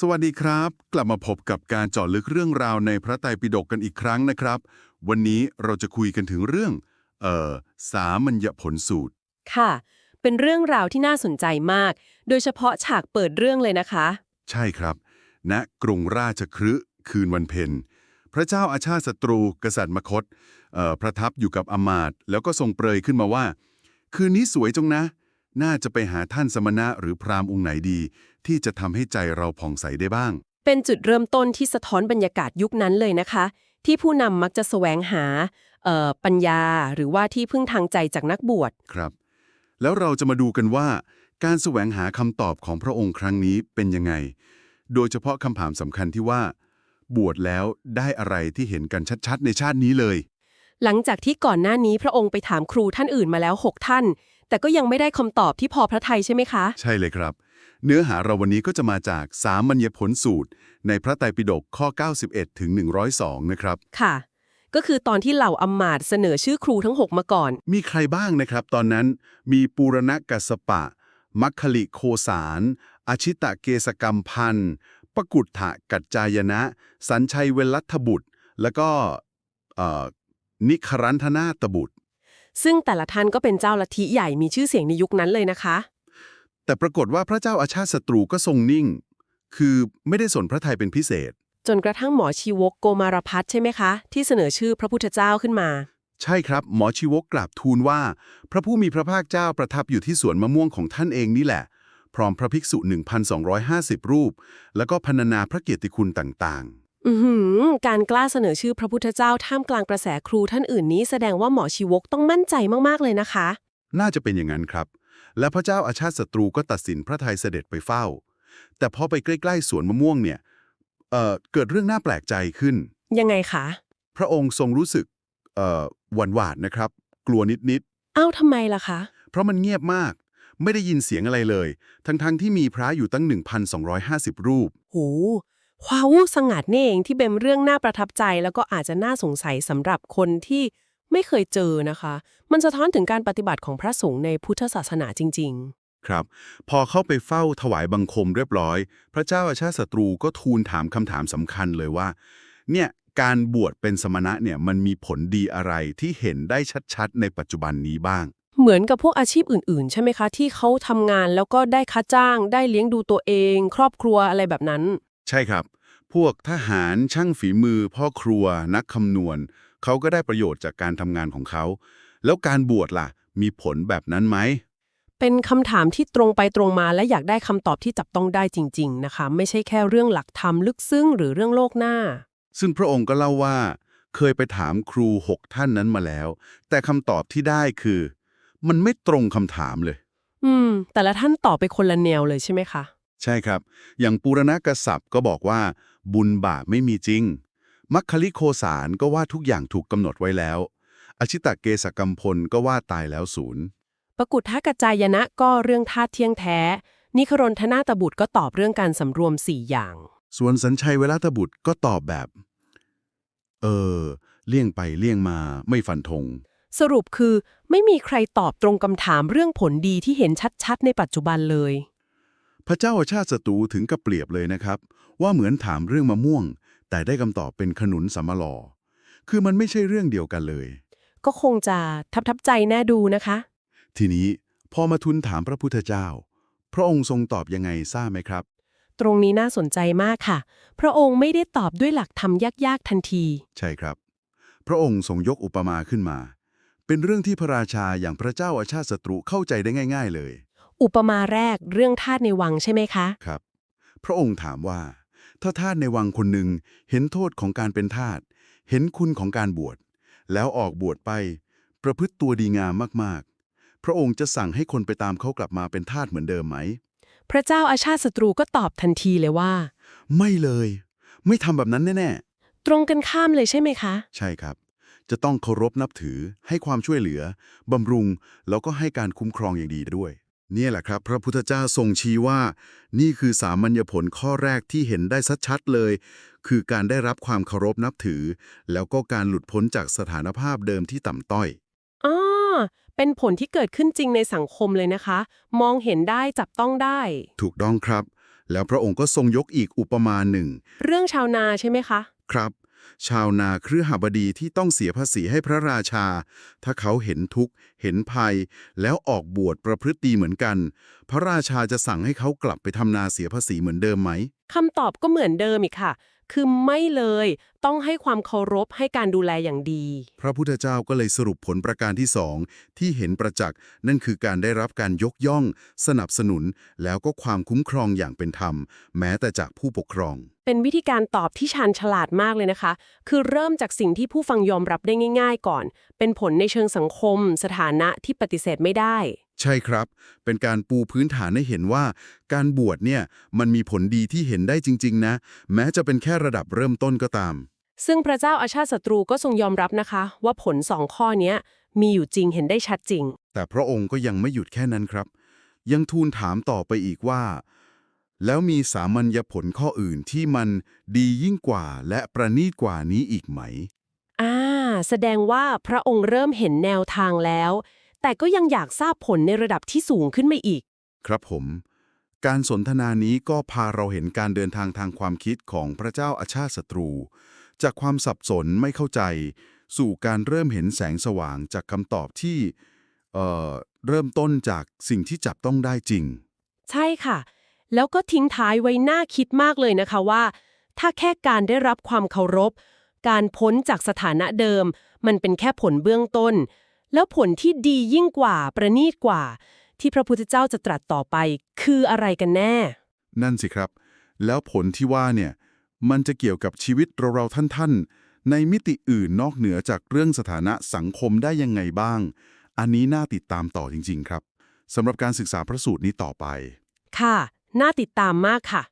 สวัสดีครับ กลับมาพบกับการเจาะลึกเรื่องราวในพระไตรปิฎกกันอีกครั้งนะครับ วันนี้เราจะคุยกันถึงเรื่อง เอ่อ สามัญญผลสูตร ค่ะ เป็นเรื่องราวที่น่าสนใจมาก โดยเฉพาะฉากเปิดเรื่องเลยนะคะ ใช่ครับณกรุงราชคฤห์คืนวันเพ็ญพระเจ้าอาชาติศัตรู กษัตริย์มคตเอ่อประทับอยู่กับอำมาตย์แล้วก็ทรงเปรยขึ้นมาว่า คืนนี้สวยจงนะ น่าจะไปหาท่านสมณะหรือพราหมณ์องค์ไหนดี ที่จะทำให้ใจเราผ่องใสได้บ้าง เป็นจุดเริ่มต้นที่สะท้อนบรรยากาศยุคนั้นเลยนะคะ ที่ผู้นำมักจะแสวงหาเอ่อปัญญาหรือว่าที่พึ่งทางใจจากนักบวชครับ แล้วเราจะมาดูกันว่า การแสวงหาคำตอบของพระองค์ครั้งนี้เป็นยังไง โดยเฉพาะคำถามสำคัญที่ว่า บวชแล้วได้อะไรที่เห็นกันชัดๆ ในชาตินี้เลย หลังจากที่ก่อนหน้านี้พระองค์ไปถามครูท่านอื่นมาแล้ว 6 ท่าน แต่ก็ยังไม่ได้คำตอบที่พอพระทัยใช่ไหมคะ ใช่เลยครับ เนื้อหาเราวันนี้ก็จะมาจากสามัญญผลสูตร ในพระไตรปิฎกข้อ 91ถึง102 นะครับ ค่ะ ก็คือตอนที่เหล่าอำมาตย์เสนอชื่อครูทั้ง 6 มาก่อน มีใครบ้างนะครับ ตอนนั้นมีปูรณกัสสปะ มัคคลิโคสารอาชิตะเกสกรรมพันธ์ปกุฏฐะกัจจายนะ สัญชัยเวลัทธบุตร แล้วก็เอ่อนิครันธนาตบุตร ซึ่งแต่ละท่านก็เป็นเจ้าลัทธิใหญ่มีชื่อเสียงในยุคนั้นเลยนะคะ แต่ปรากฏว่าพระเจ้าอาชาติศัตรูก็ทรงนิ่ง คือไม่ได้สนพระทัยเป็นพิเศษ จนกระทั่งหมอชีวกโกมารพัฒน์ใช่ไหมคะ ที่เสนอชื่อพระพุทธเจ้าขึ้นมา ใช่ครับ หมอชีวกกราบทูลว่า พระผู้มีพระภาคเจ้าประทับอยู่ที่สวนมะม่วงของท่านเองนี่แหละ พร้อมพระภิกษุ 1,250 รูป แล้วก็พรรณนาพระเกียรติคุณต่างอื อหือการกล้าเสนอชื่อพระพุทธเจ้าท่ามกลางกระแสครูท่านอื่นนี้แสดงว่าหมอชีวกต้องมั่นใจมากๆเลยนะคะๆน่าจะเป็นอย่างนั้นครับ และพระเจ้าอาชาติศัตรูก็ตัดสินพระทัยเสด็จไปเฝ้า แต่พอไปใกล้ๆสวนมะม่วงเนี่ยเอ่อเกิดเรื่องน่าแปลกใจขึ้น ยังไงคะ พระองค์ทรงรู้สึกเอ่อหวั่นหวาดนะครับ กลัวนิดๆอ้าวทำไมล่ะคะเพราะมันเงียบมาก ไม่ได้ยินเสียงอะไรเลย ทั้งๆที่มีพระอยู่ตั้ง 1,250 รูป โห ความวูสงัดนี่เองที่เป็นเรื่องน่าประทับใจแล้วก็อาจจะน่าสงสัยสำหรับคนที่ไม่เคยเจอนะคะ มันสะท้อนถึงการปฏิบัติของพระสงฆ์ในพุทธศาสนาจริงครับ พอเข้าไปเฝ้าถวายบังคมเรียบร้อย พระเจ้าอาชาติศัตรูก็ทูลถามคำถามสำคัญเลยว่า เนี่ยการบวชเป็นสมณะเนี่ยมันมีผลดีอะไรที่เห็นได้ชัดๆ ในปัจจุบันนี้บ้างๆเหมือนกับพวกอาชีพอื่น ๆ ใช่ไหมคะ ที่เขาทำงานแล้วก็ได้ค่าจ้าง ได้เลี้ยงดูตัวเอง ครอบครัวอะไรแบบนั้น ใช่ครับ พวกทหารช่างฝีมือ พ่อครัว นักคำนวณเขาก็ได้ประโยชน์จากการทำงานของเขา แล้วการบวชล่ะ มีผลแบบนั้นไหม เป็นคำถามที่ตรงไปตรงมาและอยากได้คำตอบที่จับต้องได้จริง ๆ นะคะ ไม่ใช่แค่เรื่องหลักธรรมลึกซึ้งหรือเรื่องโลกหน้า ซึ่งพระองค์ก็เล่าว่า เคยไปถามครูหกท่านนั้นมาแล้ว แต่คำตอบที่ได้คือ มันไม่ตรงคำถามเลย อืม แต่ละท่านตอบไปคนละแนวเลยใช่ไหมคะ ใช่ครับ อย่างปูรณกษัตริย์ก็บอกว่า บุญบาปไม่มีจริง มัคคลิโคสารก็ว่าทุกอย่างถูกกำหนดไว้แล้ว อชิตะเกสกรรมพลก็ว่าตายแล้วศูนย์ปกุฏทกจายนะก็เรื่องธาตุเที่ยงแท้ นิครนธนาตบุตรก็ตอบเรื่องการสำรวมสี่อย่าง ส่วนสัญชัยเวลาตบุตรก็ตอบแบบ เออ เลี่ยงไปเลี่ยงมาไม่ฟันธงสรุปคือไม่มีใครตอบตรงคำถามเรื่องผลดีที่เห็นชัดๆ ในปัจจุบันเลย พระเจ้าอาชาติศัตรูถึงกับเปรียบเลยนะครับ ว่าเหมือนถามเรื่องมะม่วง แต่ได้คำตอบเป็นขนุนสำมะลอ คือมันไม่ใช่เรื่องเดียวกันเลย ก็คงจะทับทับๆใจแน่ดูนะคะ ทีนี้พอมาทูลถามพระพุทธเจ้า พระองค์ทรงตอบยังไงทราบไหมครับ ตรงนี้น่าสนใจมากค่ะ พระองค์ไม่ได้ตอบด้วยหลักธรรมยากๆทันที ใช่ครับ พระองค์ทรงยกอุปมาขึ้นมา เป็นเรื่องที่พระราชาอย่างพระเจ้าอาชาติศัตรูเข้าใจได้ง่าย ๆ เลย อุปมาแรกเรื่องทาสในวังใช่ไหมคะ ครับ พระองค์ถามว่า ถ้าทาสในวังคนหนึ่งเห็นโทษของการเป็นทาสเห็นคุณของการบวช แล้วออกบวชไป ประพฤติตัวดีงามมากๆ พระองค์จะสั่งให้คนไปตามเขากลับมาเป็นทาสเหมือนเดิมไหม พระเจ้าอาชาติศัตรูก็ตอบทันทีเลยว่า ไม่เลย ไม่ทำแบบนั้นแน่ตรงกันข้ามเลยใช่ไหมคะๆใช่ครับ จะต้องเคารพนับถือให้ความช่วยเหลือบำรุง แล้วก็ให้การคุ้มครองอย่างดีด้วยเนี่ยแหละครับ พระพุทธเจ้าทรงชี้ว่า นี่คือสามัญญผลข้อแรกที่เห็นได้ชัดๆเลย คือการได้รับความเคารพนับถือ แล้วก็การหลุดพ้นจากสถานภาพเดิมที่ต่ำต้อยอ๋อเป็นผลที่เกิดขึ้นจริงในสังคมเลยนะคะ มองเห็นได้จับต้องได้ ถูกต้องครับ แล้วพระองค์ก็ทรงยกอีกอุปมาหนึ่ง เรื่องชาวนาใช่ไหมคะ ครับ ชาวนาเครือหบดีที่ต้องเสียภาษีให้พระราชา ถ้าเขาเห็นทุกข์ เห็นภัย แล้วออกบวชประพฤติดีเหมือนกัน พระราชาจะสั่งให้เขากลับไปทำนาเสียภาษีเหมือนเดิมไหม คำตอบก็เหมือนเดิมอีกค่ะ คือไม่เลยต้องให้ความเคารพให้การดูแลอย่างดี พระพุทธเจ้าก็เลยสรุปผลประการที่สองที่เห็นประจักษ์นั่นคือการได้รับการยกย่อง สนับสนุน แล้วก็ความคุ้มครองอย่างเป็นธรรม แม้แต่จากผู้ปกครอง เป็นวิธีการตอบที่ชาญฉลาดมากเลยนะคะ คือเริ่มจากสิ่งที่ผู้ฟังยอมรับได้ง่าย ๆ ก่อน เป็นผลในเชิงสังคม สถานะที่ปฏิเสธไม่ได้ ใช่ครับ เป็นการปูพื้นฐานให้เห็นว่า การบวชเนี่ยมันมีผลดีที่เห็นได้จริง ๆ นะ แม้จะเป็นแค่ระดับเริ่มต้นก็ตาม ซึ่งพระเจ้าอาชาติศัตรูก็ทรงยอมรับนะคะ ว่าผลสองข้อเนี้ยมีอยู่จริงเห็นได้ชัดจริง แต่พระองค์ก็ยังไม่หยุดแค่นั้นครับ ยังทูลถามต่อไปอีกว่า แล้วมีสามัญญผลข้ออื่นที่มันดียิ่งกว่าและประณีตกว่านี้อีกไหมอ่าแสดงว่าพระองค์เริ่มเห็นแนวทางแล้ว แต่ก็ยังอยากทราบผลในระดับที่สูงขึ้นมาอีก ครับผม การสนทนานี้ก็พาเราเห็นการเดินทางทางความคิดของพระเจ้าอาชาติศัตรู จากความสับสนไม่เข้าใจ สู่การเริ่มเห็นแสงสว่างจากคำตอบที่เอ่อเริ่มต้นจากสิ่งที่จับต้องได้จริง ใช่ค่ะ แล้วก็ทิ้งท้ายไว้น่าคิดมากเลยนะคะว่า ถ้าแค่การได้รับความเคารพ การพ้นจากสถานะเดิม มันเป็นแค่ผลเบื้องต้น แล้วผลที่ดียิ่งกว่าประณีตกว่า ที่พระพุทธเจ้าจะตรัสต่อไป คืออะไรกันแน่ นั่นสิครับ แล้วผลที่ว่าเนี่ย มันจะเกี่ยวกับชีวิตเราเราๆท่านๆ ในมิติอื่นนอกเหนือจากเรื่องสถานะสังคมได้ยังไงบ้าง อันนี้น่าติดตามต่อจริง ๆ ครับสำหรับการศึกษาพระสูตรนี้ต่อไป ค่ะ น่าติดตามมากค่ะ